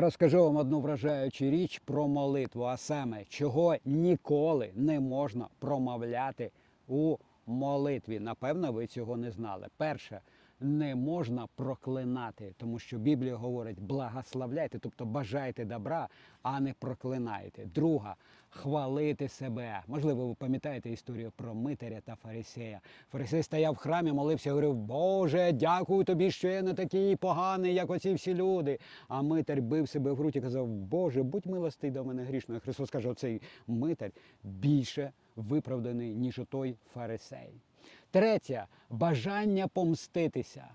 Розкажу вам одну вражаючу річ про молитву, а саме, чого ніколи не можна промовляти у молитві. Напевно, ви цього не знали. Перше, не можна проклинати, тому що Біблія говорить благословляйте, тобто бажайте добра, а не проклинайте. Друга хвалити себе. Можливо, ви пам'ятаєте історію про митаря та фарисея. Фарисей стояв в храмі, молився, говорив: Боже, дякую тобі, що я не такий поганий, як оці всі люди. А митар бив себе в грудь і казав: Боже, будь милостий до мене грішного. Христос каже, оцей митар більше виправданий, ніж отой фарисей. Третє бажання помститися.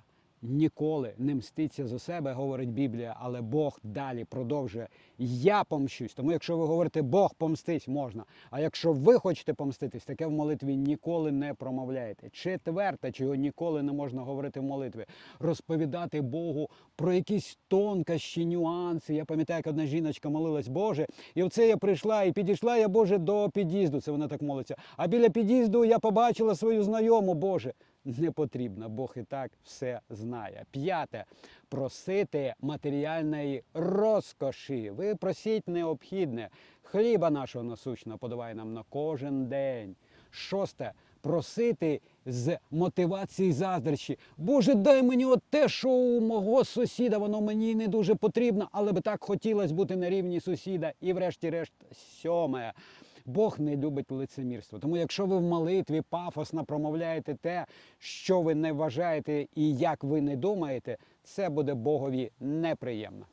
Ніколи не мститься за себе, говорить Біблія, але Бог далі продовжує. Я помщусь. Тому, якщо ви говорите Бог помстись, можна. А якщо ви хочете помститись, таке в молитві ніколи не промовляєте. Четверте, чого ніколи не можна говорити в молитві, розповідати Богу про якісь тонкощі, нюанси. Я пам'ятаю, як одна жіночка молилась, Боже, і оце я прийшла і підійшла я, Боже, до під'їзду. Це вона так молиться. А біля під'їзду я побачила свою знайому, Боже. Не потрібно, Бог і так все знає. П'яте просити матеріальної розкоші. Ви просіть необхідне. Хліба нашого насущного подавай нам на кожен день. Шосте просити з мотивації заздрощі. Боже, дай мені от те, що у мого сусіда, воно мені не дуже потрібно, але би так хотілося бути на рівні сусіда. І врешті-решт, сьоме. Бог не любить лицемірство. Тому якщо ви в молитві пафосно промовляєте те, що ви не вважаєте і як ви не думаєте, це буде Богові неприємно.